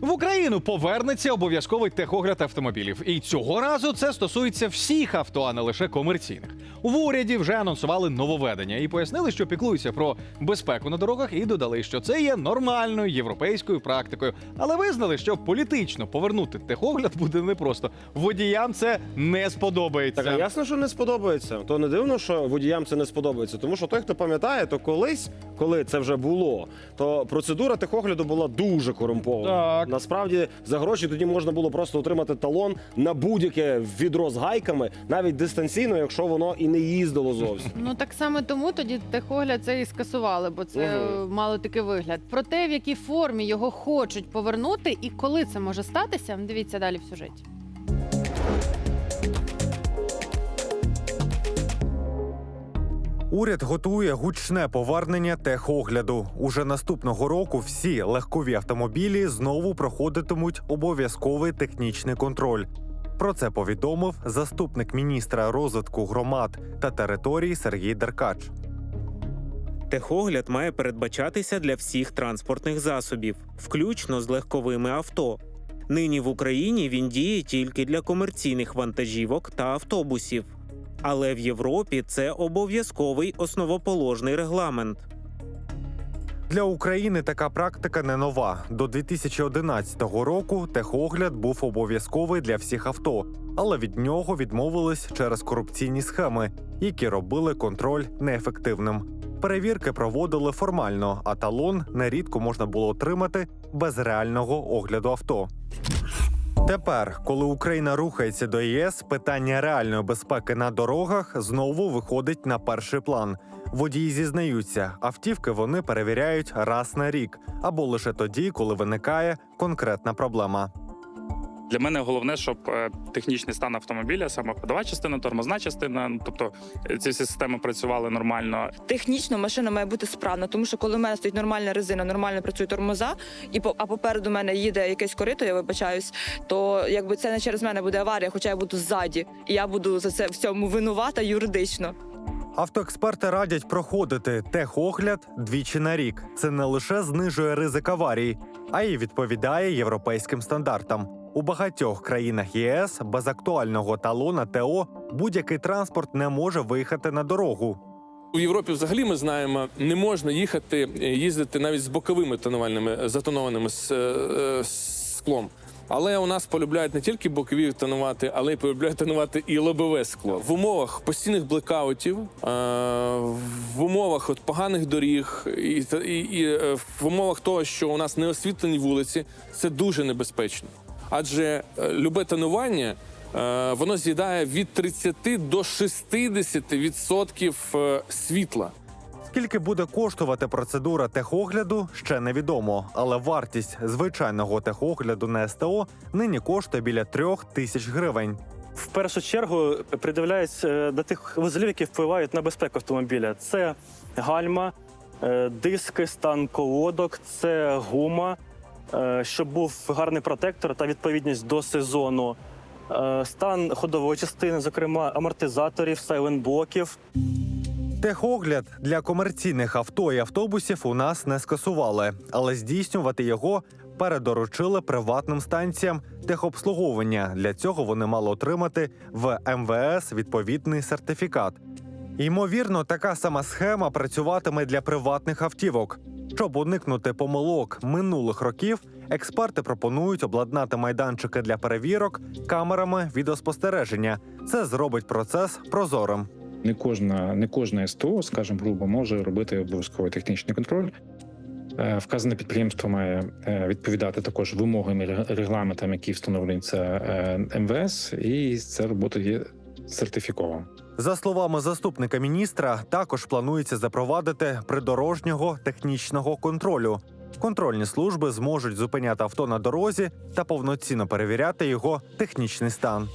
В Україну повернеться обов'язковий техогляд автомобілів, і цього разу це стосується всіх авто, а не лише комерційних. В уряді вже анонсували нововведення і пояснили, що піклуються про безпеку на дорогах, і додали, що це є нормальною європейською практикою. Але визнали, що політично повернути техогляд буде непросто. Водіям це не сподобається. Так, ясно, що не сподобається. То не дивно, що водіям це не сподобається. Тому що той, хто пам'ятає, то колись, коли це вже було, то процедура техогляду була дуже корумпована. Так. Насправді за гроші тоді можна було просто отримати талон на будь-яке відро з гайками, навіть дистанційно, якщо воно і не їздило зовсім. Ну так саме тому тоді техогляд це і скасували, бо це е, мало такий вигляд. Про те, в якій формі його хочуть повернути і коли це може статися, дивіться далі в сюжеті. Уряд готує гучне повернення техогляду. Уже наступного року всі легкові автомобілі знову проходитимуть обов'язковий технічний контроль. Про це повідомив заступник міністра розвитку громад та територій Сергій Деркач. Техогляд має передбачатися для всіх транспортних засобів, включно з легковими авто. Нині в Україні він діє тільки для комерційних вантажівок та автобусів. Але в Європі це обов'язковий основоположний регламент. Для України така практика не нова. До 2011 року техогляд був обов'язковий для всіх авто, але від нього відмовились через корупційні схеми, які робили контроль неефективним. Перевірки проводили формально, а талон нерідко можна було отримати без реального огляду авто. Тепер, коли Україна рухається до ЄС, питання реальної безпеки на дорогах знову виходить на перший план. Водії зізнаються, автівки вони перевіряють раз на рік або лише тоді, коли виникає конкретна проблема. Для мене головне, щоб е, технічний стан автомобіля, саме ходова частина, тормозна частина, ну, тобто е, ці всі системи працювали нормально. технічно машина має бути справна, тому що коли в мене стоїть нормальна резина, нормально працює тормоза, і по а попереду мене їде якесь корито, я вибачаюсь, то якби це не через мене буде аварія, хоча я буду ззаді, і я буду за це в цьому винувата юридично. Автоексперти радять проходити техогляд двічі на рік. Це не лише знижує ризик аварій, а й відповідає європейським стандартам. У багатьох країнах ЄС без актуального талона ТО будь-який транспорт не може виїхати на дорогу. У Європі взагалі ми знаємо, не можна їхати, е, їздити навіть з боковими тонувальними е, затонованими е, склом. Але у нас полюбляють не тільки бокові тонувати, але й полюбляють тонувати і лобове скло. В умовах постійних блекаутів, в умовах от поганих доріг і, і, і в умовах того, що у нас не освітлені вулиці, це дуже небезпечно. Адже е, любе тонування е, воно з'їдає від 30 до 60 відсотків е, світла. Скільки буде коштувати процедура техогляду, ще невідомо, але вартість звичайного техогляду на СТО нині коштує біля трьох тисяч гривень. В першу чергу придивляють е, до тих вузлів, які впливають на безпеку автомобіля. Це гальма, диски, стан колодок, це гума, щоб був гарний протектор та відповідність до сезону. е, Стан ходової частини, зокрема амортизаторів, сайлентблоків. Техогляд для комерційних авто і автобусів у нас не скасували, але здійснювати його передоручили приватним станціям техобслуговування. Для цього вони мали отримати в МВС відповідний сертифікат. Ймовірно, така сама схема працюватиме для приватних автівок. Щоб уникнути помилок минулих років, експерти пропонують обладнати майданчики для перевірок камерами відеоспостереження. Це зробить процес прозорим. не кожна, не кожна СТО, скажімо грубо, може робити обов'язковий технічний контроль. Е, Вказане підприємство має е, відповідати також вимогам і регламентам, які встановлені це е, МВС, і ця робота є сертифікована. За словами заступника міністра, також планується запровадити придорожнього технічного контролю. Контрольні служби зможуть зупиняти авто на дорозі та повноцінно перевіряти його технічний стан.